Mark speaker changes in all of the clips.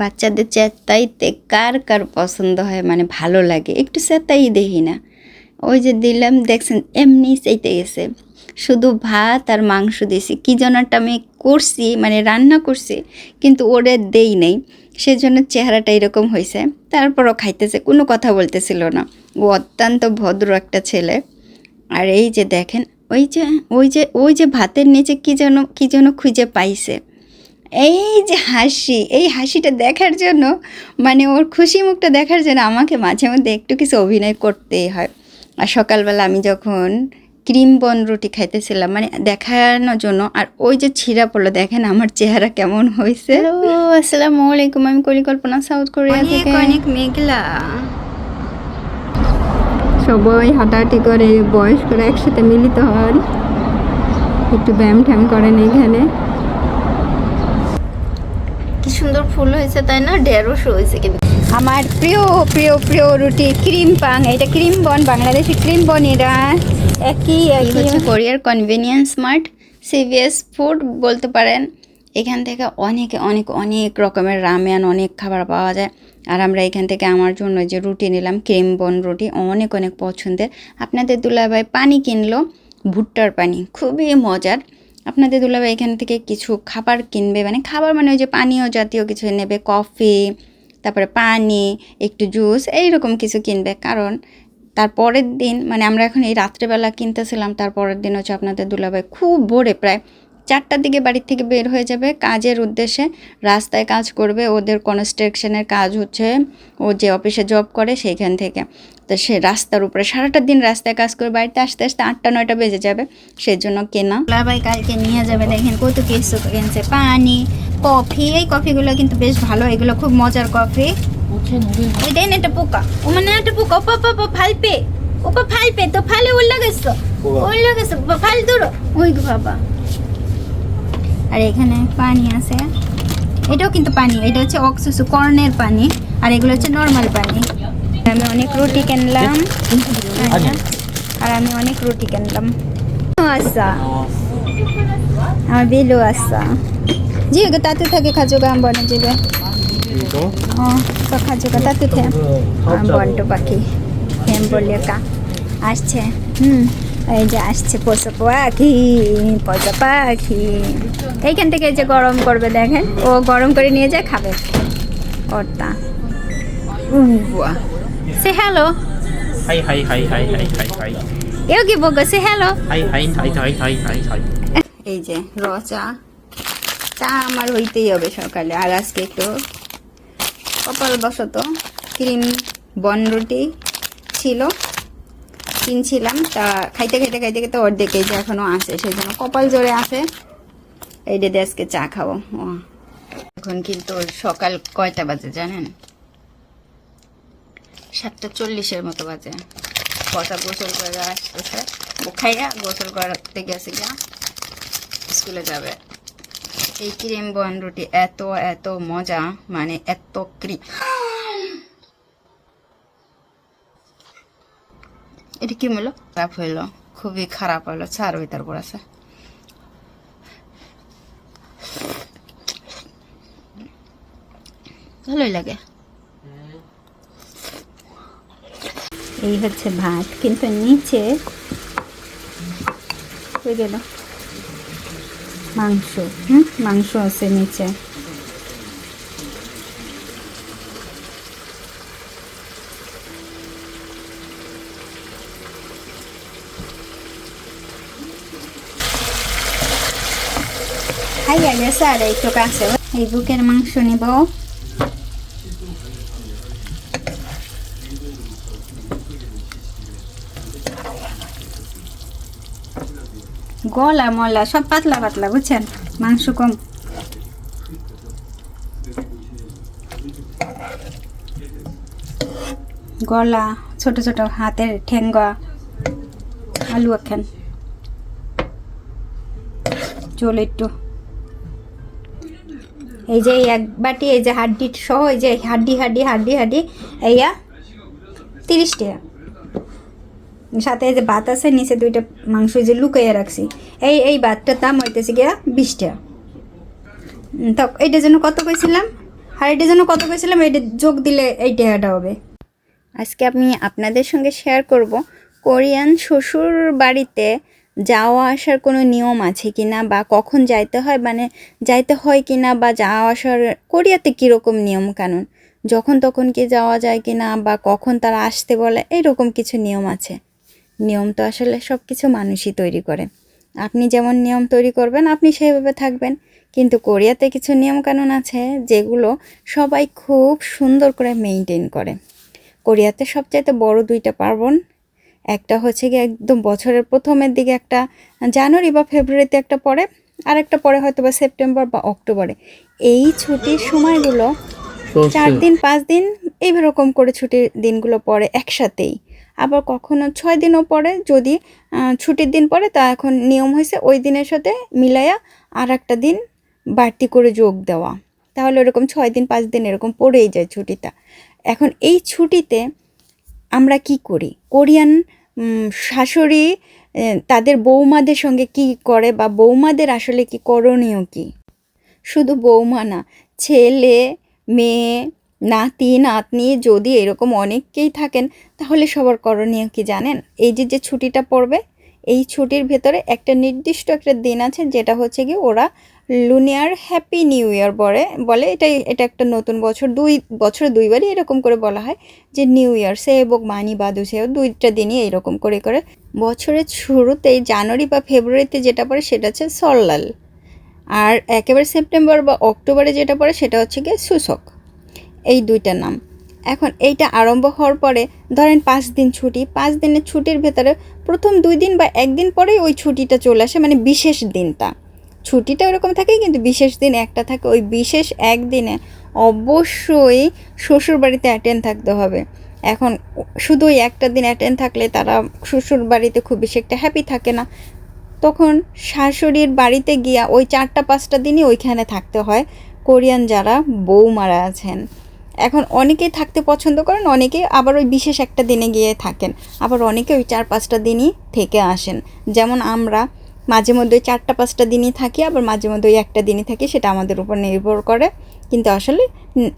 Speaker 1: বাচ্চাদের চেতাইতে কার কার পছন্দ হয় মানে ভালো লাগে? একটু চেতাই দেখি না। ওই যে দিলাম, দেখছেন, এমনি চাইতে গেছে। শুধু ভাত আর মাংস দিয়েছি কী জন্যটা আমি করছি মানে রান্না করছি, কিন্তু ওরে দেই নেই। সেজন্য চেহারাটা এরকম হয়েছে তারপরও খাইতেছে, কোনো কথা বলতেছিল না। ও অত্যন্ত ভদ্র একটা ছেলে। আর এই যে দেখেন, ওই যে ওই যে ওই যে ভাতের নিচে কী যেন কী যেন খুঁজে পাইছে। এই যে হাসি এই হাসিটা দেখার জন্য মানে ওর খুশি মুখটা দেখার জন্য আমাকে মাঝে মধ্যে একটু কিছু অভিনয় করতেই হয়। আর সকালবেলা আমি যখন ক্রিম বন রুটি খাইতেছিলাম মানে দেখানোর জন্য আর ওই যে ছিঁড়া পড়ল দেখেন আমার চেহারা কেমন হয়েছে আসসালামু আলাইকুম আমি পরিকল্পনা সাউথ কোরিয়া থেকে। অনেক মেঘলা। সবাই হাঁটাহাঁটি করে বয়স্করা একসাথে মিলিত হন। একটু ব্যায়াম ট্যাম করেন এখানে। সুন্দর ফুল হয়েছে তাই না? ঢেঁড়স হয়েছে কিন্তু। আমার প্রিয় প্রিয় প্রিয় রুটি ক্রিম পাং। এটা ক্রিম বন বাংলাদেশি ক্রিম বন এরা। একই একই। হচ্ছে কোরিয়ার কনভিনিয়েন্স মার্ট সিভিএস ফুড বলতে পারেন। এখান থেকে অনেক অনেক অনেক রকমের রামেন অনেক খাবার পাওয়া যায়। আর আমরা এখান থেকে আমার জন্য যে রুটি নিলাম ক্রিম বন রুটি অনেক অনেক পছন্দের। আপনাদের দুলাভাই পানি কিনলো ভুট্টার পানি। খুবই মজার। আপনাদের দুলাভাই এখান থেকে কিছু খাবার কিনবে? মানে খাবার মানে ওই যে পানীয় জাতীয় কিছু নেবে, কফি, তারপরে পানি, একটু জুস, এইরকম কিছু কিনবে। কারণ তারপরের দিন মানে আমরা এখন এই রাত্রেবেলা কিনতেছিলাম তারপরের দিন হচ্ছে আপনাদের দুলাভাই খুব ভোরে প্রায় চারটার দিকে বাড়ির থেকে বের হয়ে যাবে। কাজের উদ্দেশ্যে রাস্তায় কাজ করবে। ওদের কনস্ট্রাকশনের কাজ হচ্ছে ও যে অফিসে জব করে সেইখান থেকে। তো সে রাস্তার উপরে সারাটা দিন রাস্তায় কাজ করে বাড়িতে আসতে আসতে আটটা নয়টা বেজে যাবে। সেই জন্য কেনা। দুলাভাই কালকে নিয়ে যাবে দেখেন কত কিছু কিনছে। পানি কফি এই কফিগুলো কিন্তু বেশ ভালো। এগুলো খুব মজার কফি। ওই দেন একটা পোকা। ও মানে একটা পোকা। ওপা ওপা ফালপে। ওপা ফালপে তো ফালে উল্লা গেছো। উল্লা গেছো। ফাল দূর ওই বাবা। আর এখানে পানি আছে। এটাও কিন্তু পানি এটা হচ্ছে অক্সুসু কর্ণের পানি আর এগুলো হচ্ছে নর্মাল পানি। আমি অনেক রুটি কিনলাম। আর আমি অনেক রুটি কিনলাম। আসা। আমার বিলু আসা। জি তাতে থাকে খাজুগা আম বনে যাবে খাজুগা তাতে থাকে। আম বন্টু পাখি। হেম বলিয়া কা আসছে। হুম। এই যে আসছে পশু পাখি পশু পাখি। এইখান থেকে এই যে গরম করবে দেখেন ও গরম করে নিয়ে যায় খাবে। ওরটা সে hello
Speaker 2: hi hi hi hi hi hi hi
Speaker 1: এও কি বলব সে hello
Speaker 2: hi hi hi hi hi hi hi
Speaker 1: এই যে র চা। চা আমার হইতেই হবে সকালে। আর আজকে একটু কপাল বশত ক্রিম বন রুটি ছিল। কিনছিলাম। তা খাইতে খাইতে খাইতে খাইতে অর্ধেক এই যে এখনও আছে, সেই জন্য কপাল জোরে আছে। এই ডেটে আজকে চা খাব। এখন কিন্তু সকাল কয়টা বাজে জানেন? সাতটা চল্লিশের মতো বাজে। কটা গোসল করে আসতেছে ও খাইয়া গোসল করাতে গেছে গিয়া স্কুলে যাবে। এই ক্রিম বন রুটি এত এত মজা মানে এত ক্রিম এটা কি হলো খারাপ হইল। খুবই খারাপ হলো ছাড় ওই তারপর আছে। ভালোই লাগে। এই হচ্ছে ভাত, কিন্তু নিচে হয়ে গেল মাংস। হুম? মাংস আছে নিচে। এই বুকের মাংস নিব। গলা মলা, সব পাতলা পাতলা, বুঝছেন? মাংস কম। গলা, ছোট ছোট হাতের ঠেঙ্গা, আলু এখান চল একটু। এই যে এক বাটি, এই যে হাড্ডি সহ, এই যে হাড্ডি হাড্ডি হাড্ডি হাড্ডি, এইয়া তিরিশ টাকা সাথে এই যে ভাত আছে, নিচে দুইটা মাংস যে লুকাইয়া রাখছি। এই এই ভাতটার দাম হইতেছে গিয়া বিশ টাকা তো এইটার জন্য কত কইছিলাম? আর এটার জন্য কত কইছিলাম? এটা যোগ দিলে এই টাকাটা হবে। আজকে আমি আপনাদের সঙ্গে শেয়ার করব কোরিয়ান শ্বশুর বাড়িতে যাওয়া আসার কোনো নিয়ম আছে কি না বা কখন যাইতে হয়? মানে যাইতে হয় কি না বা যাওয়া আসার কোরিয়াতে কীরকম নিয়ম কানুন? যখন তখন কি যাওয়া যায় কি না বা কখন তারা আসতে বলে? এইরকম কিছু নিয়ম আছে। নিয়ম তো আসলে সব কিছু মানুষই তৈরি করে। আপনি যেমন নিয়ম তৈরি করবেন, আপনি সেইভাবে থাকবেন। কিন্তু কোরিয়াতে কিছু নিয়মকানুন আছে যেগুলো সবাই খুব সুন্দর করে মেনটেন করে। কোরিয়াতে সবচাইতে বড় দুইটা পার্বণ একটা হচ্ছে গিয়ে একদম বছরের প্রথমের দিকে একটা জানুয়ারি বা ফেব্রুয়ারিতে একটা পড়ে আর একটা পরে হয়তো বা সেপ্টেম্বর বা অক্টোবরে। এই ছুটির সময়গুলো চার দিন পাঁচ দিন এইরকম করে ছুটির দিনগুলো পড়ে একসাথেই। আবার কখনো ছয় দিনও পরে যদি ছুটির দিন পরে তা এখন নিয়ম হয়েছে ওই দিনের সাথে মিলাইয়া আর একটা দিন বাড়তি করে যোগ দেওয়া। তাহলে ওরকম ছয় দিন পাঁচ দিন এরকম পড়েই যায় ছুটিটা। এখন এই ছুটিতে আমরা কি করি? কোরিয়ান শাশুড়ি তাদের বৌমাদের সঙ্গে কি করে বা বৌমাদের আসলে কি করণীয় কি? শুধু বৌমা না, ছেলে, মেয়ে, নাতি, নাতনি যদি এরকম অনেককেই থাকেন, তাহলে সবার করণীয় কি জানেন? এই যে যে ছুটিটা পড়বে, এই ছুটির ভেতরে একটা নির্দিষ্ট একটা দিন আছে, যেটা হচ্ছে কি ওরা লুনিয়ার হ্যাপি নিউ ইয়ার বলে বলে এটাই এটা একটা নতুন বছর। দুই, বছরে দুইবারই এরকম করে বলা হয় যে নিউ ইয়ার সে এবং মানি বাদু, সেও দুইটা দিনই এইরকম করে করে। বছরের শুরুতেই জানুয়ারি বা ফেব্রুয়ারিতে যেটা পড়ে সেটা হচ্ছে সল্লাল আর একেবারে সেপ্টেম্বর বা অক্টোবরে যেটা পড়ে সেটা হচ্ছে গিয়ে সুসক এই দুইটা নাম। এখন এইটা আরম্ভ হওয়ার পরে ধরেন পাঁচ দিন ছুটি, পাঁচ দিনের ছুটির ভেতরে প্রথম দুই দিন বা একদিন পরেই ওই ছুটিটা চলে আসে মানে বিশেষ দিনটা। ছুটিটা ওরকম থাকে, কিন্তু বিশেষ দিন একটা থাকে। ওই বিশেষ একদিনে অবশ্যই শ্বশুর বাড়িতে অ্যাটেন্ড থাকতে হবে। এখন শুধু ওই একটা দিন অ্যাটেন্ড থাকলে তারা শ্বশুর বাড়িতে খুব বেশি একটা হ্যাপি থাকে না। তখন শাশুড়ির বাড়িতে গিয়া ওই চারটা, পাঁচটা দিনই ওইখানে থাকতে হয়। কোরিয়ান যারা বৌমারা আছেন। এখন অনেকেই থাকতে পছন্দ করেন, অনেকেই আবার ওই বিশেষ একটা দিনে গিয়ে থাকেন। আবার অনেকে ওই চার, পাঁচটা দিনই থেকে আসেন। যেমন আমরা মাঝে মধ্যে ওই চারটা, পাঁচটা দিনই থাকি, আবার মাঝে মধ্যে ওই একটা দিনই থাকি, সেটা আমাদের উপর নির্ভর করে। কিন্তু আসলে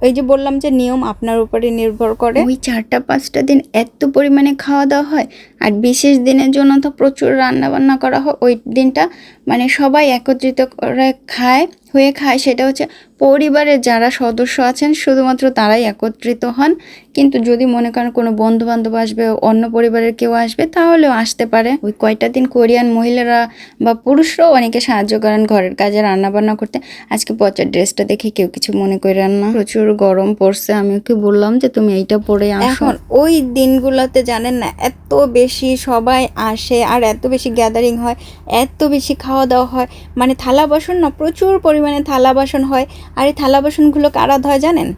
Speaker 1: ওই যে বললাম যে নিয়ম আপনার উপরে নির্ভর করে। ওই চারটা, পাঁচটা দিন এত পরিমাণে খাওয়া দাওয়া হয়, আর বিশেষ দিনের জন্য তো প্রচুর রান্না বান্না করা হয়, ওই দিনটা মানে সবাই একত্রিত করে খায়, হয়ে খায়, সেটা হচ্ছে পরিবারের যারা সদস্য আছেন, শুধুমাত্র তারাই একত্রিত হন। কিন্তু যদি মনে করেন কোনো বন্ধু বান্ধব আসবে অন্য পরিবারের কেউ আসবে, তাহলেও আসতে পারে। ওই কয়টা দিন কোরিয়ান মহিলারা বা পুরুষরাও অনেকে সাহায্য করেন ঘরের কাজে রান্না বান্না করতে। আজকে পচার ড্রেসটা দেখে কেউ কিছু মনে করেন না। প্রচুর গরম পড়ছে, আমি ওকে বললাম যে, তুমি এইটা পরে এখন ওই দিনগুলোতে জানেন না, এত বেশি সবাই আসে আর এত বেশি গ্যাদারিং হয়, এত বেশি খাওয়া দাওয়া হয়। মানে থালা বাসন না, প্রচুর পরিমাণে থালা বাসন হয়। আর এই থালা বাসনগুলো কারা ধয় জানেন?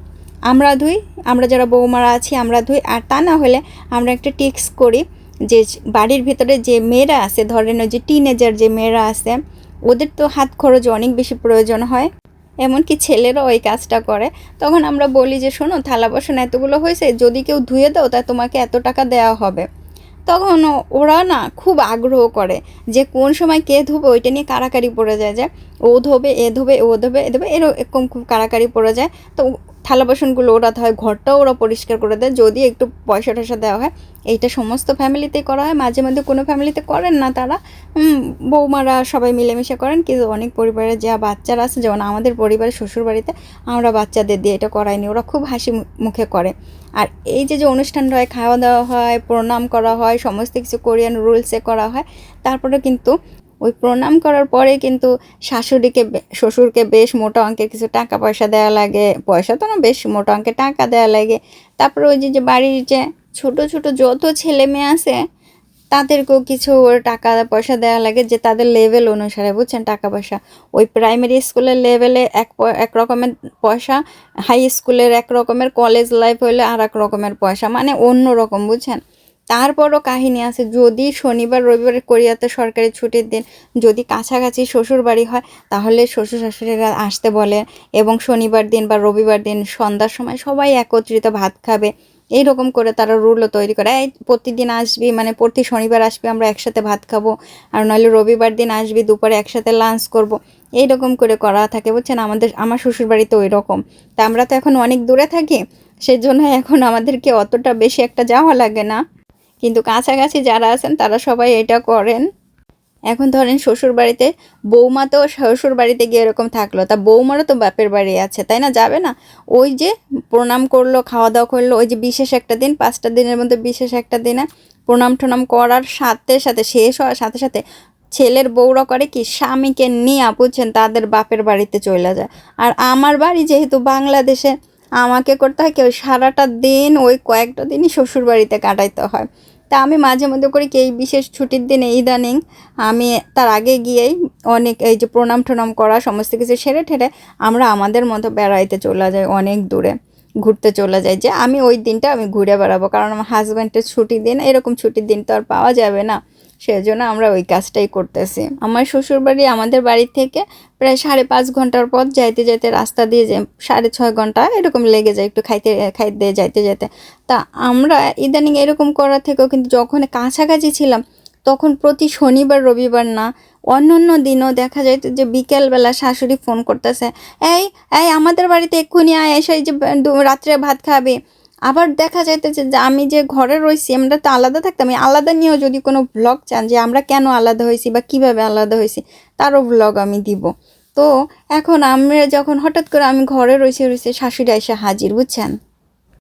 Speaker 1: আমরা ধুই, আমরা যারা বৌমারা আছি আমরা ধুই, আর তা না হলে আমরা একটা টিক্স করি যে বাড়ির ভিতরে যে মেয়েরা আছে, ধরেন ওই যে টিনেজার যে মেয়েরা আছে, ওদের তো হাত খরচ অনেক বেশি প্রয়োজন হয়। এমনকি ছেলেরাও ওই কাজটা করে। তখন আমরা বলি যে, শোনো, থালা বাসন এতগুলো হয়েছে, যদি কেউ ধুয়ে দাও, তা তোমাকে এত টাকা দেওয়া হবে। তখন ওরা না খুব আগ্রহ করে যে কোন সময় কে ধোবে ওইটা নিয়ে কারাকারি পড়ে যায়, যে ও ধোবে, এ ধোবে, ও ধোবে, এ ধোবে, এরকম খুব কারাকারি পড়ে যায়। তো থালা বাসনগুলো ওরা হয়, ঘরটাও ওরা পরিষ্কার করে দেয়। যদি একটু পয়সা টয়সা দেওয়া হয়, এইটা সমস্ত ফ্যামিলিতে করা হয়। মাঝে মধ্যে কোনো ফ্যামিলিতে করেন না তারা। বৌমারা সবাই মিলেমিশে করেন। কিন্তু অনেক পরিবারে যা বাচ্চারা আছে, যেমন আমাদের পরিবারের শ্বশুর বাড়িতে আমরা বাচ্চাদের দিয়ে এটা করাইনি। ওরা খুব হাসি মুখে করে। আর এই যে যে অনুষ্ঠানটা হয় খাওয়া দাওয়া হয়, প্রণাম করা হয়, সমস্ত কিছু কোরিয়ান রুলসে করা হয়, তারপরে কিন্তু ওই প্রণাম করার পরে কিন্তু শাশুড়িকে শ্বশুরকে বেশ মোটা অঙ্কের কিছু টাকা পয়সা দেওয়া লাগে। পয়সা তো না, বেশ মোটা অঙ্কের টাকা দেওয়া লাগে। তারপরে ওই যে বাড়ির যে ছোট ছোট যত ছেলে মেয়ে আছে, তাদেরকেও কিছু টাকা পয়সা দেওয়া লাগে যে তাদের লেভেল অনুসারে, বুঝছেন? টাকা পয়সা। ওই প্রাইমারি স্কুলের লেভেলে এক এক রকমের পয়সা হাই স্কুলের এক রকমের কলেজ লাইফ হলে আর এক রকমের পয়সা মানে অন্য রকম, বুঝছেন? তারপরও কাহিনী আছে, যদি শনিবার, রবিবার কোরিয়াতে সরকারি ছুটির দিন যদি কাছাকাছি শ্বশুর বাড়ি হয়, তাহলে শ্বশুর শাশুড়িরা আসতে বলে এবং শনিবার দিন বা রবিবার দিন সন্ধ্যার সময় সবাই একত্রিত ভাত খাবে। এইরকম করে তারা রুলও তৈরি করে। এই প্রতিদিন আসবি মানে প্রতি শনিবার আসবি, আমরা একসাথে ভাত খাব। আর নইলে রবিবার দিন আসবি, দুপুরে একসাথে লাঞ্চ করব। এইরকম করে করা থাকে, বুঝছেন? আমাদের, আমার শ্বশুর বাড়িতে ওই রকম তা আমরা তো এখন অনেক দূরে থাকি সেই জন্য এখন আমাদেরকে অতটা বেশি একটা যাওয়া লাগে না। কিন্তু কাছাকাছি যারা আছেন, তারা সবাই এটা করেন। এখন ধরেন শ্বশুর বাড়িতে বৌমা তো শ্বশুর বাড়িতে গিয়ে এরকম থাকল, তা বৌমারও তো বাপের বাড়ি আছে, তাই না? যাবে না? ওই যে প্রণাম করল খাওয়া দাওয়া করল, ওই যে বিশেষ একটা দিন, পাঁচটা দিনের মধ্যে বিশেষ একটা দিনে প্রণাম টনাম করার সাথে সাথে, শেষ হওয়ার সাথে সাথে ছেলের বউরা করে কি, স্বামীকে নিয়ে বুঝছেন, তাদের বাপের বাড়িতে চলে যায়। আর আমার বাড়ি যেহেতু বাংলাদেশে আমাকে করতে হয় কি ওই সারাটা দিন ওই কয়েকটা দিনই শ্বশুর বাড়িতে কাটাইতে হয়। তা আমি মাঝে মধ্যে করি কি এই বিশেষ ছুটির দিনে ইদানিং আমি তার আগে গিয়েই অনেক এই যে প্রণাম টনাম করা, সমস্ত কিছু সেরে ঠেরে আমরা আমাদের মতো বেড়াইতে চলে যাই অনেক দূরে, ঘুরতে চলে যাই। যে আমি ওই দিনটা আমি ঘুরে বেড়াবো, কারণ আমার হাজব্যান্ডের ছুটির দিন, এরকম ছুটির দিন তো আর পাওয়া যাবে না। সেজন্য আমরা ওই কাজটাই করতেছি। আমার শ্বশুর বাড়ি আমাদের বাড়ি থেকে প্রায় সাড়ে পাঁচ ঘণ্টার পথ যাইতে যাইতে রাস্তা দিয়ে যে সাড়ে ছয় ঘণ্টা এরকম লেগে যায় একটু খাইতে খাইতে যাইতে যেতে তা আমরা ইদানিং এরকম করার থেকেও কিন্তু যখন কাছাকাছি ছিলাম, তখন প্রতি শনিবার, রবিবার না অন্য অন্য দিনও দেখা যায় যে বিকেলবেলা শাশুড়ি ফোন করতেছে, এই এই আমাদের বাড়িতে এক্ষুনি আয়, এসে যে রাত্রে ভাত খাবে। আবার দেখা যাইতেছে যে আমি যে ঘরে রয়েছি আমরা তো আলাদা থাকতাম। আলাদা নিয়েও যদি কোনো ব্লগ চান যে, আমরা কেন আলাদা হয়েছি বা কীভাবে আলাদা হয়েছি, তারও ব্লগ আমি দিব। তো এখন আমরা যখন হঠাৎ করে আমি ঘরে রয়েছে রয়েছে শাশুড়ি এসে হাজির, বুঝছেন?